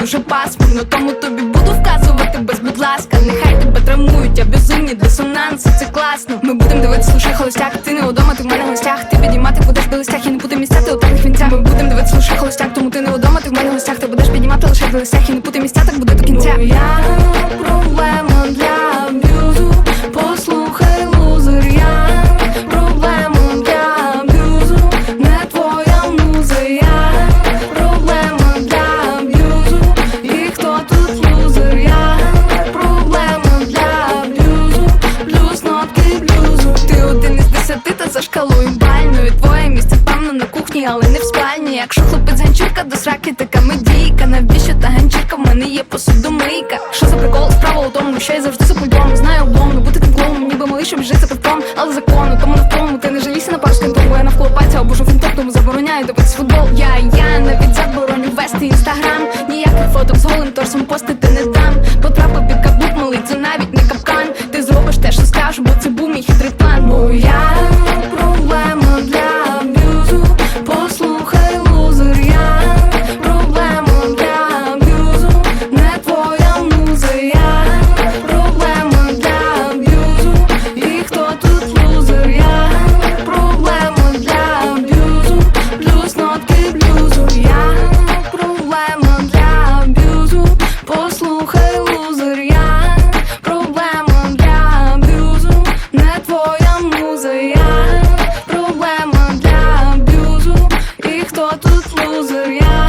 дуже пасмурно, тому тобі буду вказувати без будь ласка. Нехай тебе травмують, аб'юзивні дисонанси, це класно. Ми будемо дивитися, слушай холостяк, ти не удома, ти в мене гостях. Ти підіймати будеш до листях і не буде місця, ти у темних вінцях. Ми будемо дивитися, слушай холостяк, тому ти не удома, ти в мене в гостях. Ти будеш підіймати лише до листях і не пути місця, так буде до кінця. Я шкалою бальною. Твоє місце певно на кухні, але не в спальні. Якщо хлопець ганчірка до сраки, така медійка. Навіщо та ганчірка? В мене є посудомийка. Що за прикол? Справа у тому, що я завжди за пультом Знаю обломно, бути тим ніби малий, щоб жити пивком Але закону, тому навколо ти не жалійся на пару скинтом Бо я навколо пальця обожу фінтоп, тому забороняю добитись футбол Я, я навіть послухай лузер, я проблема для блюзу, не твоя муза, я проблема для блюзу, і хто тут лузер, я